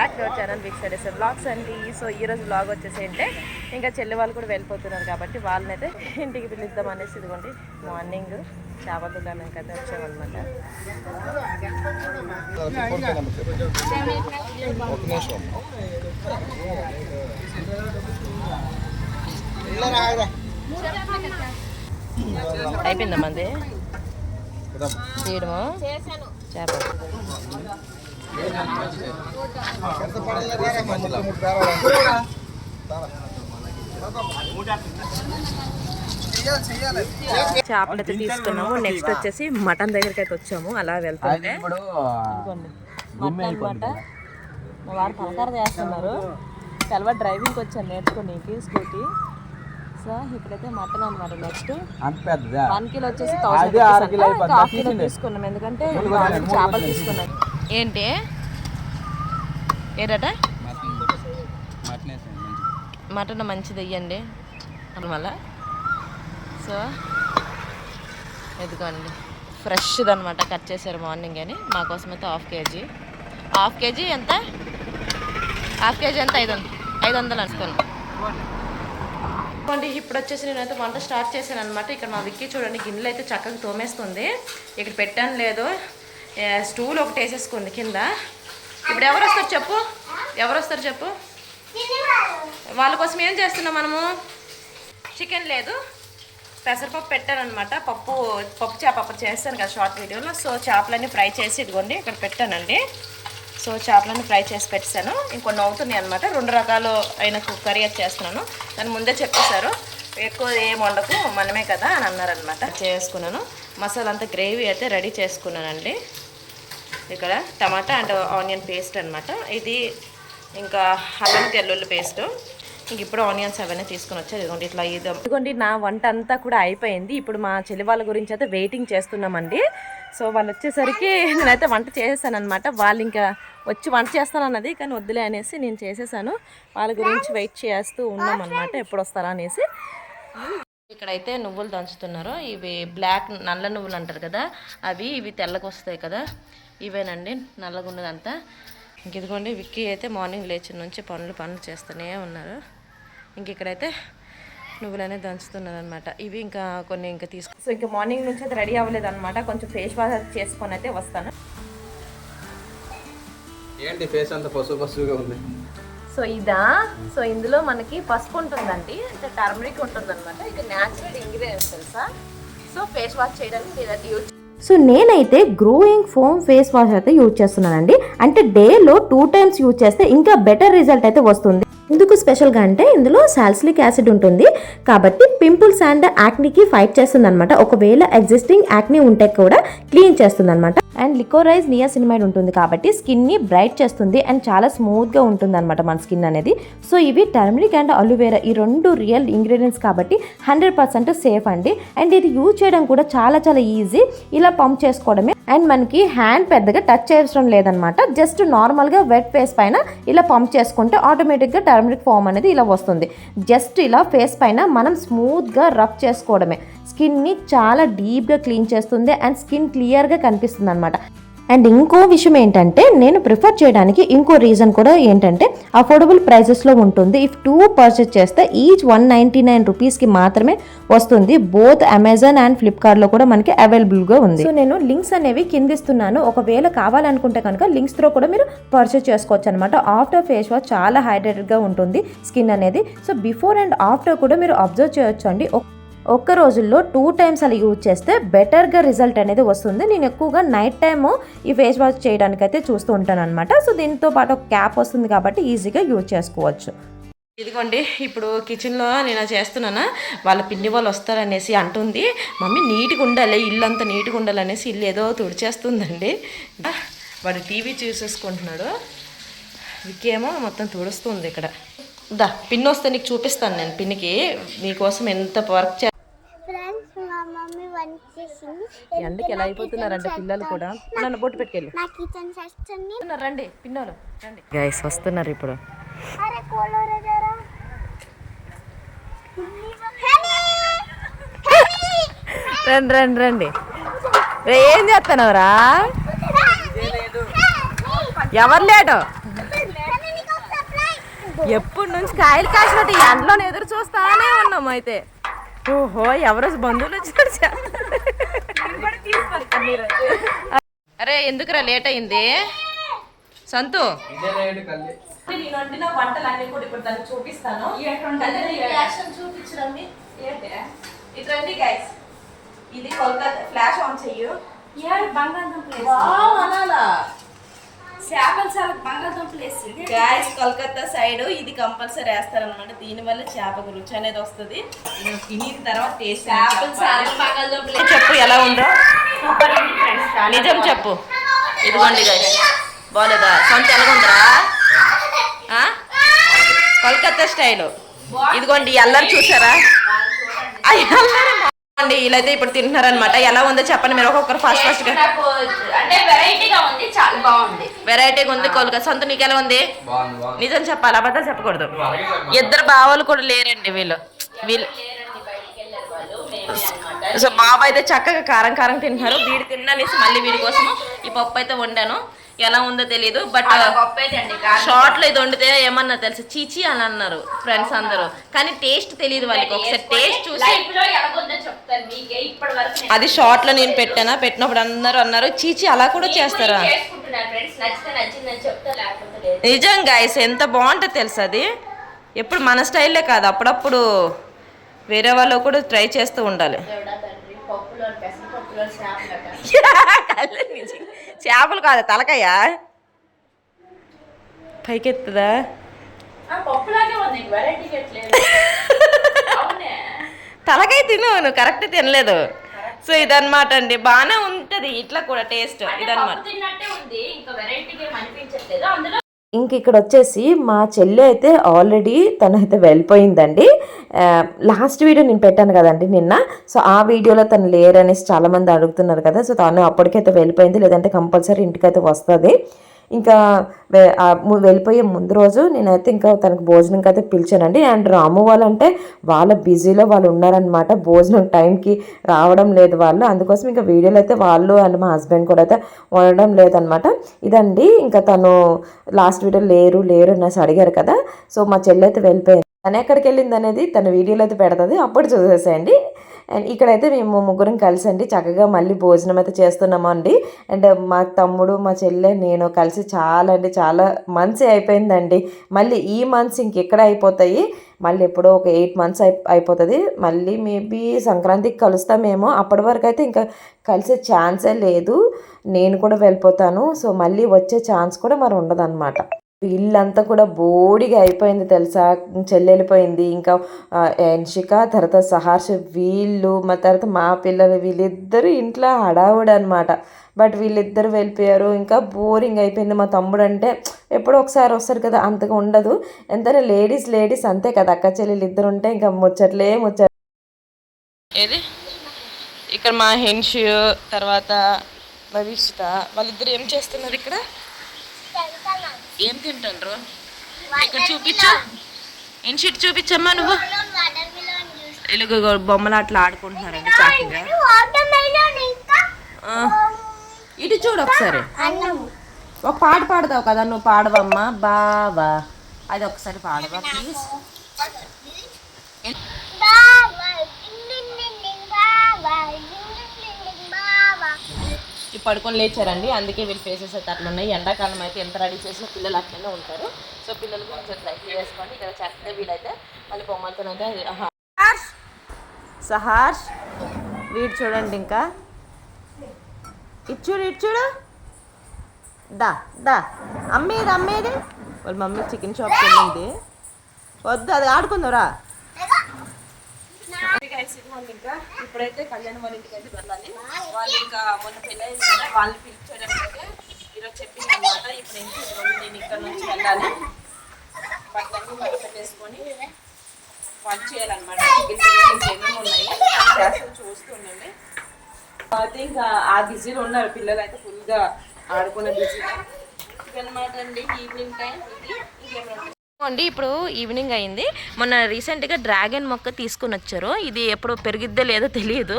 Back to our channel big studies blogs అండి so ఈ రోజు బ్లాగ్ వచ్చేసి అంటే ఇంకా చెల్లి వాళ్ళు కూడా వెళ్ళిపోతున్నారు కాబట్టి వాళ్ళని అయితే ఇంటికి పిలుద్దాం అనేసి ఇదిగోండి మార్నింగ్ చేప దుకాణానికి అయితే వచ్చామన్నమాట అయిపోయిందా మంది? తీయడము? చేప. చేపలు అయితే తీసుకున్నాము. నెక్స్ట్ వచ్చేసి మటన్ దగ్గరికి అయితే వచ్చాము. అలా వెళ్తుంటే. మటన్ అనమాట మా వారు పలకార చేస్తున్నారు. తెలవ డ్రైవింగ్కి వచ్చాను నేర్చుకోనీకి స్కూటీ. సో ఇప్పుడైతే మటన్ అనమాట నెక్స్ట్. అంత పెద్దదా? వన్ కిలో వచ్చేసి. తీసుకున్నాం. ఎందుకంటే చేపలు తీసుకున్నాం ఏంటి? ఏటట మటన్ మంచిది వెయ్యండి అందువల్ల సో ఎదుకోండి ఫ్రెష్ది అనమాట కట్ చేశారు మార్నింగ్ అని. మాకోసం అయితే హాఫ్ కేజీ. హాఫ్ కేజీ ఎంత? హాఫ్ కేజీ ఎంత? ఐదు వందలు. ఐదు వందలు అనుకోండి. ఇప్పుడు వచ్చేసి నేనైతే వంట స్టార్ట్ చేశాను అనమాట ఇక్కడ మా విక్కీ చూడండి గిన్నెలు అయితే చక్కగా తోమేస్తుంది. ఇక్కడ పెట్టాను లేదు. స్టూల్ ఒకటి వేసేసుకుంది కింద. ఇప్పుడు ఎవరు వస్తారు చెప్పు? ఎవరు వస్తారు చెప్పు? వాళ్ళ కోసం ఏం చేస్తున్నాం మనము? చికెన్ లేదు. పెసరపప్పు పెట్టానమాట పప్పు పప్పు చేప అప్పుడు చేస్తాను కదా షార్ట్ వీడియోలో. సో చేపలన్నీ ఫ్రై చేసి ఇదిగోండి ఇక్కడ పెట్టానండి. సో చేపలన్నీ ఫ్రై చేసి పెట్టాను ఇంకొన్ని అవుతున్నాయి అనమాట రెండు రకాలు అయిన కర్రీ అది చేస్తున్నాను. దాని ముందే చెప్పేశారు. ఎక్కువ ఏం వండకు మనమే కదా అని అన్నారనమాట చేసుకున్నాను. మసాలా అంతా గ్రేవీ అయితే రెడీ చేసుకున్నానండి. ఇక్కడ టమాటా అండ్ ఆనియన్ పేస్ట్ అన్నమాట. ఇది ఇంకా అల్లం తెల్లుల్లి పేస్ట్. ఇంక ఇప్పుడు ఆనియన్స్ అవన్నీ తీసుకుని వచ్చారు ఇదిగోండి ఇట్లా ఇది. ఇదిగోండి నా వంట అంతా కూడా అయిపోయింది. ఇప్పుడు మా చెల్లి వాళ్ళ గురించి అయితే వెయిటింగ్ చేస్తున్నామండి. సో వాళ్ళు వచ్చేసరికి నేనైతే వంట చేసేసాను అనమాట వాళ్ళు ఇంకా వచ్చి వంట చేస్తానన్నది కానీ వద్దులే అనేసి నేను చేసేసాను. వాళ్ళ గురించి వెయిట్ చేస్తూ ఉన్నాం అనమాట ఎప్పుడు వస్తారా అనేసి. ఇక్కడైతే నువ్వులు దంచుతున్నారు. ఇవి బ్లాక్ నల్ల నువ్వులు అంటారు కదా అవి ఇవి తెల్లగా వస్తాయి కదా. ఇవేనండి నల్లగా ఉన్నదంతా ఇంక ఇదిగోండి విక్కీ అయితే మార్నింగ్ లేచిన నుంచి పనులు పనులు చేస్తూనే ఉన్నారు. ఇంక ఇక్కడైతే నువ్వులు అనేది దంచుతున్నారు అనమాట ఇవి ఇంకా కొన్ని ఇంకా తీసుకు సో ఇంకా మార్నింగ్ నుంచి అయితే రెడీ అవ్వలేదు అనమాట కొంచెం ఫేస్ వాష్ అది చేసుకొని అయితే వస్తాను. ఏంటి ఫేస్ అంత పసుపు పసుపుగా ఉంది? సో ఇదా? సో ఇందులో మనకి పసుపు ఉంటుందండి. అంటే టర్మరిక్ ఉంటుంది అనమాట ఇది న్యాచురల్ ఇంగ్రీడియంట్స్ తెలుసా? సో ఫేస్ వాష్ చేయడానికి యూజ్ సో నేనైతే గ్రోయింగ్ ఫోమ్ ఫేస్ వాష్ అయితే యూజ్ చేస్తున్నానండి. అంటే డేలో టూ టైమ్స్ యూజ్ చేస్తే ఇంకా బెటర్ రిజల్ట్ అయితే వస్తుంది. స్పెషల్గా అంటే ఇందులో సాల్సిలిక్ యాసిడ్ ఉంటుంది. కాబట్టి పింపుల్స్ అండ్ యాక్నీకి ఫైట్ చేస్తుంది అనమాట ఒకవేళ ఎగ్జిస్టింగ్ యాక్నీ ఉంటే కూడా క్లీన్ చేస్తుంది అనమాట అండ్ లికోరైజ్ నియాసినిమైడ్ ఉంటుంది కాబట్టి స్కిన్ని బ్రైట్ చేస్తుంది అండ్ చాలా స్మూత్గా ఉంటుంది అనమాట మన స్కిన్ అనేది. సో ఇవి టర్మరిక్ అండ్ అలోవేరా ఈ రెండు రియల్ ఇంగ్రీడియంట్స్ కాబట్టి హండ్రెడ్ పర్సెంట్ సేఫ్ అండి. అండ్ ఇది యూజ్ చేయడం కూడా చాలా చాలా ఈజీ. ఇలా పంప్ చేసుకోవడమే. అండ్ మనకి హ్యాండ్ పెద్దగా టచ్ చేయడం లేదనమాట జస్ట్ నార్మల్గా వెట్ ఫేస్ పైన ఇలా పంప్ చేసుకుంటే ఆటోమేటిక్గా టర్మరిక్ ఫామ్ అనేది ఇలా వస్తుంది. జస్ట్ ఇలా ఫేస్ పైన మనం స్మూత్గా రబ్ చేసుకోవడమే. స్కిన్ని చాలా డీప్గా క్లీన్ చేస్తుంది అండ్ స్కిన్ క్లియర్గా కనిపిస్తుంది అనమాట అండ్ ఇంకో విషయం ఏంటంటే నేను ప్రిఫర్ చేయడానికి ఇంకో రీజన్ కూడా ఏంటంటే అఫోర్డబుల్ ప్రైజెస్లో ఉంటుంది. ఇఫ్ టూ పర్చేస్ చేస్తే ఈచ్ వన్ నైంటీ నైన్ రూపీస్కి మాత్రమే వస్తుంది. బోత్ అమెజాన్ అండ్ ఫ్లిప్కార్ట్లో కూడా మనకి అవైలబుల్గా ఉంది. సో నేను లింక్స్ అనేవి కిందిస్తున్నాను. ఒకవేళ కావాలనుకుంటే కనుక లింక్స్ త్రో కూడా మీరు పర్చేస్ చేసుకోవచ్చు అనమాట ఆఫ్టర్ ఫేస్ వాష్ చాలా హైడ్రేటెడ్గా ఉంటుంది స్కిన్ అనేది. సో బిఫోర్ అండ్ ఆఫ్టర్ కూడా మీరు అబ్జర్వ్ చేయొచ్చు అండి ఒక్క రోజుల్లో టూ టైమ్స్ అలా యూజ్ చేస్తే బెటర్గా రిజల్ట్ అనేది వస్తుంది. నేను ఎక్కువగా నైట్ టైము ఈ ఫేస్ వాష్ చేయడానికి అయితే చూస్తూ ఉంటాను అనమాట సో దీంతో పాటు ఒక క్యాప్ వస్తుంది కాబట్టి ఈజీగా యూజ్ చేసుకోవచ్చు. ఇదిగోండి ఇప్పుడు కిచెన్లో నేను చేస్తున్నానా వాళ్ళ పిన్ని వాళ్ళు వస్తారనేసి అంటుంది. మమ్మీ నీట్గా ఉండాలి ఇల్లు అంతా నీట్గా ఉండాలనేసి ఇల్లు ఏదో తుడిచేస్తుందండి. వాడు టీవీ చూసేసుకుంటున్నాడు. ఇకేమో మొత్తం తుడుస్తుంది ఇక్కడ. దా పిన్ వస్తే నీకు చూపిస్తాను నేను. పిన్నికి నీకోసం ఎంత వర్క్ చే ఫ్రెండ్స్ మా మమ్మీ వంట చేసింది. ఎండకి ఎలా అయిపోతున్నారంటే పిల్లలు కూడా? నన్ను బొట్టు పెట్టుకెళ్ళి. నా కిచెన్ చేస్తుంది. రండి పిన్నోలు రండి. గైస్ వస్తున్నారు ఇప్పుడు. రండి రండి రండి. రే ఏం చేస్తున్నావురా? ఎవరు లేటు ఎప్పటి నుంచి కాయలు కాసినట్టు ఈ ఎండలోనే ఎదురు చూస్తానే ఉన్నాం అయితే. ఓహో ఎవరో బంధువులు వచ్చారు అరే ఎందుకురా లేట్ అయింది? సంతు. నేను వండిన వంటలన్నీ కూడా ఇప్పుడు దానికి చూపిస్తాను చూపించరండి ఇటు రండి గైస్ ఇది కోల్కతా ఫ్లాష్ ఆన్ చెయ్యు. వావ్ అనాలా. చేపలు చాలా బంగాళదుంపలు వేసింది గాయస్ కోల్కతా సైడ్ ఇది కంపల్సరీ వేస్తారనమాట దీని వల్ల చేపకు రుచి అనేది వస్తుంది. తినిన తర్వాత టేస్ట్ చేపలు చాలా బంగాళదుంపలు చెప్పు ఎలా ఉందో? నిజం చెప్పు. ఇదిగోండి గైస్ బాగాలేదా? సొంత ఎలాగుందిరా? ఆ? కోల్కతా స్టైల్ ఇదిగోండి ఈ అల్లరి చూసారా? అల్లరి బాగుంది వీళ్ళైతే ఇప్పుడు తింటున్నారనమాట ఎలా ఉందో చెప్పండి మీరు ఒక్కొక్కరు ఫాస్ట్ ఫాస్ట్గా. నాకు అంటే వెరైటీగా ఉంది చాలా బాగుంది. వెరైటీగా ఉంది కోల్కతా సొంత నీకు ఎలా ఉంది? బాగుంది బాగుంది. నిజం చెప్పాలి అబద్ధాలు చెప్పకూడదు. ఇద్దరు బావలు కూడా లేరండి వీళ్ళు. వీళ్ళు సో బాబు అయితే చక్కగా కారం కారం తింటున్నారు. వీడు తిన్నానేసి మళ్ళీ వీడి కోసం ఈ పప్పు అయితే వండాను. ఎలా ఉందో తెలియదు బట్ షార్ట్లో ఇది వండితే ఏమన్నా తెలుసు? చీచి అని అన్నారు ఫ్రెండ్స్ అందరూ. కానీ టేస్ట్ తెలియదు వాళ్ళకి. ఒకసారి టేస్ట్ చూసి అది షార్ట్లో నేను పెట్టానా? పెట్టినప్పుడు అందరూ అన్నారు చీచి అలా కూడా చేస్తారా? నిజం గాయస్ ఎంత బాగుంటుంది తెలుసు అది? ఎప్పుడు మన స్టైల్లే కాదు అప్పుడప్పుడు వేరే వాళ్ళు కూడా ట్రై చేస్తూ ఉండాలి. చేపలు కాదు తలకాయ. పైకెత్తుదా? తలకాయ తిను నువ్వు కరెక్ట్ తినలేదు. సో ఇదన్నమాట అండి. బాగానే ఉంటది ఇట్లా కూడా టేస్ట్ అంటే ఇంకా ఇంక ఇక్కడ వచ్చేసి మా చెల్లి అయితే ఆల్రెడీ తనైతే వెళ్ళిపోయిందండి. లాస్ట్ వీడియో నేను పెట్టాను కదండి నిన్న. సో ఆ వీడియోలో తను లేరనేసి చాలామంది అడుగుతున్నారు కదా. సో తను అప్పటికైతే వెళ్ళిపోయింది. లేదంటే కంపల్సరీ ఇంటికైతే వస్తుంది. ఇంకా వెళ్ళిపోయే ముందు రోజు నేనైతే ఇంకా తనకు భోజనంకి అయితే పిలిచానండి. అండ్ రాము వాళ్ళంటే వాళ్ళ బిజీలో వాళ్ళు ఉన్నారనమాట భోజనం టైంకి రావడం లేదు వాళ్ళు. అందుకోసం ఇంకా వీడియోలో అయితే వాళ్ళు అండ్ మా హస్బెండ్ కూడా అయితే ఉండడం లేదనమాట ఇదండి. ఇంకా తను లాస్ట్ వీడియో లేరు లేరు అనేసి అడిగారు కదా. సో మా చెల్లి అయితే వెళ్ళిపోయింది. తను ఎక్కడికి వెళ్ళింది అనేది తన వీడియోలో అయితే పెడుతుంది. అప్పుడు చూసేసేయండి. అండ్ ఇక్కడైతే మేము ముగ్గురం కలిసి అండి చక్కగా మళ్ళీ భోజనం అయితే చేస్తున్నాము అండి. అండ్ మా తమ్ముడు మా చెల్లె నేను కలిసి చాలా అంటే చాలా మంత్స్ అయిపోయిందండి. మళ్ళీ ఈ మంత్స్ ఇంకెక్కడ అయిపోతాయి? మళ్ళీ ఎప్పుడో ఒక ఎయిట్ మంత్స్ అయి అయిపోతుంది. మళ్ళీ మేబీ సంక్రాంతికి కలుస్తామేమో అప్పటి వరకు అయితే ఇంకా కలిసే ఛాన్సే లేదు. నేను కూడా వెళ్ళిపోతాను. సో మళ్ళీ వచ్చే ఛాన్స్ కూడా మరి ఉండదన్నమాట. ఇల్లంతా కూడా బోడిగా అయిపోయింది తెలుసా? చెల్లెళ్ళిపోయింది. ఇంకా ఎన్షిక తర్వాత సహర్ష వీళ్ళు మా తర్వాత మా పిల్లలు వీళ్ళిద్దరూ ఇంట్లో హడావుడు అనమాట బట్ వీళ్ళిద్దరు వెళ్ళిపోయారు. ఇంకా బోరింగ్ అయిపోయింది మా తమ్ముడు అంటే ఎప్పుడో ఒకసారి వస్తారు కదా అంతగా ఉండదు. ఎంతైనా లేడీస్ లేడీస్ అంతే కదా అక్క చెల్లెలు ఇద్దరు ఉంటే ఇంకా ముచ్చట్లే ముచ్చట్ ఏది? ఇక్కడ మా హెన్షు తర్వాత భవిష్యత వాళ్ళిద్దరు ఏం చేస్తున్నారు ఇక్కడ? ఏం తింటారు ఇక్కడ చూపించు. ఇన్షిట్ చూపించమ్మా నువ్వు? ఇలుగు బొమ్మలు అట్లా ఆడుకుంటున్నారండి చక్కగా ఆ, ఇటు చూడు ఒకసారి. ఒక పాట పాడతావు కదా నువ్వు పాడవమ్మా. బావా. అది ఒకసారి పాడవా ప్లీజ్ పడుకొని లేచారండి. అందుకే వీళ్ళు ఫేసెస్ అయితే అట్లా ఉన్నాయి. ఎండాకాలం అయితే ఎంత రెడీ చేసినా పిల్లలు అట్లనే ఉంటారు. సో పిల్లలు కొంచెం ట్రై చేసుకోండి. ఇక్కడ చక్కగా వీళ్ళైతే మళ్ళీ బొమ్మలతోనైతే సహార్ష్! వీడు చూడండి ఇంకా. ఇచ్చుడు ఇచ్చుడు చూడు. దా దా. అమ్మేది అమ్మేది. వాళ్ళ మమ్మీ చికెన్ షాప్కి వెళ్ళింది. వద్దు అది ఆడుకుందరా ఇంకా. ఇప్పుడైతే కళ్యాణ్ వాళ్ళ ఇంటికి అయితే వెళ్ళాలి. వాళ్ళు ఇంకా మొన్న పెళ్ళి అయింది కదా వాళ్ళని పిలిచడానికి ఈరోజు చెప్పింది అనమాట ఇప్పుడు ఇంటి నేను ఇక్కడ నుంచి వెళ్ళాలి. బట్టలన్నీ బట్ట పెట్టేసుకొని పని చేయాలన్నమాట. చికెన్ ఏమేమి ఉన్నాయి. చేస్తాను చూస్తూ ఉండండి అయితే ఇంకా ఆ బిజీలో ఉన్నారు. పిల్లలు అయితే ఫుల్గా ఆడుకునే బిజీలో ఇదనమాట అండి ఈవినింగ్ టైం. ఇది ఇంకేమైనా అండి ఇప్పుడు ఈవినింగ్ అయింది. మొన్న రీసెంట్గా డ్రాగన్ మొక్క తీసుకుని వచ్చారు. ఇది ఎప్పుడు పెరిగిద్దో లేదో తెలియదు.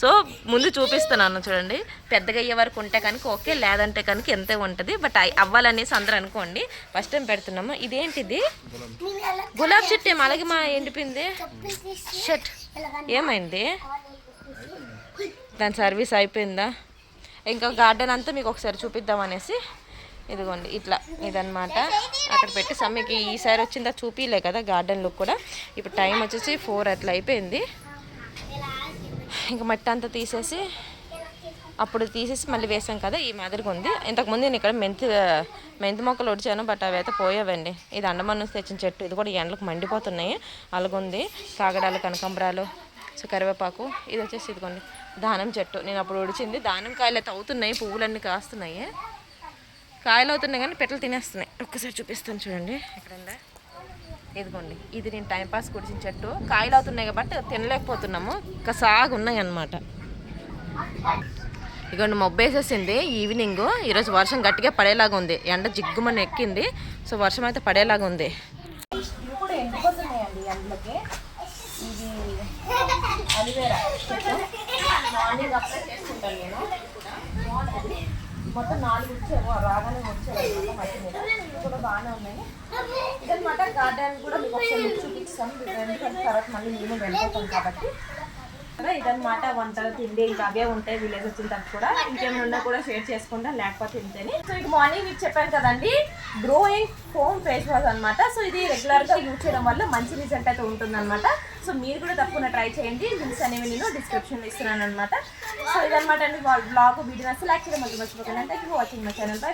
సో ముందు చూపిస్తున్నాను చూడండి. పెద్దగా అయ్యే వరకు ఉంటే కనుక ఓకే లేదంటే కనుక ఎంతే ఉంటుంది. బట్ అవ్వాలనేసి అందరూ అనుకోండి. ఫస్ట్ టైం పెడుతున్నాము. ఇదేంటిది? గులాబ్ చెట్టు ఏమో అలాగే మా ఎండిపోయింది. షట్ ఏమైంది? దాని సర్వీస్ అయిపోయిందా? ఇంకా గార్డెన్ అంతా మీకు ఒకసారి చూపిద్దాం అనేసి ఇదిగోండి ఇట్లా ఇదనమాట అక్కడ పెట్టి సమ్మెకి ఈసారి వచ్చిందా చూపిలే కదా గార్డెన్లో కూడా. ఇప్పుడు టైం వచ్చేసి ఫోర్ అట్లా అయిపోయింది. ఇంకా మట్టి అంతా తీసేసి అప్పుడు తీసేసి మళ్ళీ వేసాం కదా ఈ మాదిరిగా ఉంది. ఇంతకుముందు నేను ఇక్కడ మెంతి మెంతి మొక్కలు ఒడిచాను బట్ అవి అయితే పోయేవండి. ఇది అండమాన్ నుంచి తెచ్చిన చెట్టు. ఇది కూడా ఎండలకు మండిపోతున్నాయి. అలాగుంది. కాగడాలు కనకాంబరాలు సో కరివేపాకు. ఇది వచ్చేసి ఇదిగోండి దానం చెట్టు. నేను అప్పుడు ఒడిచింది. దానం కాయలు అయితే అవుతున్నాయి పువ్వులన్నీ కాస్తున్నాయి. కాయలు అవుతున్నాయి కానీ పెట్టలు తినేస్తున్నాయి. ఒక్కసారి చూపిస్తాను చూడండి. ఎక్కడందా ఇదిగోండి. ఇది నేను టైంపాస్ కుడిచిన చెట్టు. కాయలు అవుతున్నాయి కాబట్టి తినలేకపోతున్నాము. ఇంకా సాగు ఉన్నాయి అన్నమాట ఇదిగోండి మొబ్బేసేసింది ఈవినింగ్. ఈరోజు వర్షం గట్టిగా పడేలాగా ఉంది. ఎండ జిగ్గుమని ఎక్కింది. సో వర్షం అయితే పడేలాగా ఉంది. ఇది అలివేరా మార్నింగ్ అప్లై చేసుకుంటాను నేను బాగుంటుంది మొత్తం నాలుగు వచ్చేమో రాగానే వచ్చారు అన్నమాట మీద. కూడా బాగానే ఉన్నాయి. ఇదనమాట గార్డెన్ కూడా మీకు ఒకసారి చూపిస్తాం ఎందుకంటే తర్వాత మళ్ళీ మేము వెళ్ళిపోతాం కాబట్టి. ఇదన్నమాట వంటలు తిండి ఇంకా అవే ఉంటాయి విలేజ్ వచ్చిన తర్వాత కూడా. ఇంకేమైనా ఉన్నా కూడా షేర్ చేసుకుంటాం లేకపోతే తింటేనే సో ఇది మార్నింగ్ మీకు చెప్పాను కదండి. గ్రోయింగ్ ఫోమ్ ఫేస్ వాష్ అనమాట సో ఇది రెగ్యులర్గా యూజ్ చేయడం వల్ల మంచి రిజల్ట్ అయితే ఉంటుంది సో మీరు కూడా తప్పకుండా ట్రై చేయండి. లింక్స్ అనేవి నేను డిస్క్రిప్షన్ ఇస్తున్నాను అనమాట సో ఇదన్నమాట అండి బ్లాగ్ వీడియో. అసలు చేయడం మళ్ళీ మర్చిపోకండి. Thank you watching my channel bye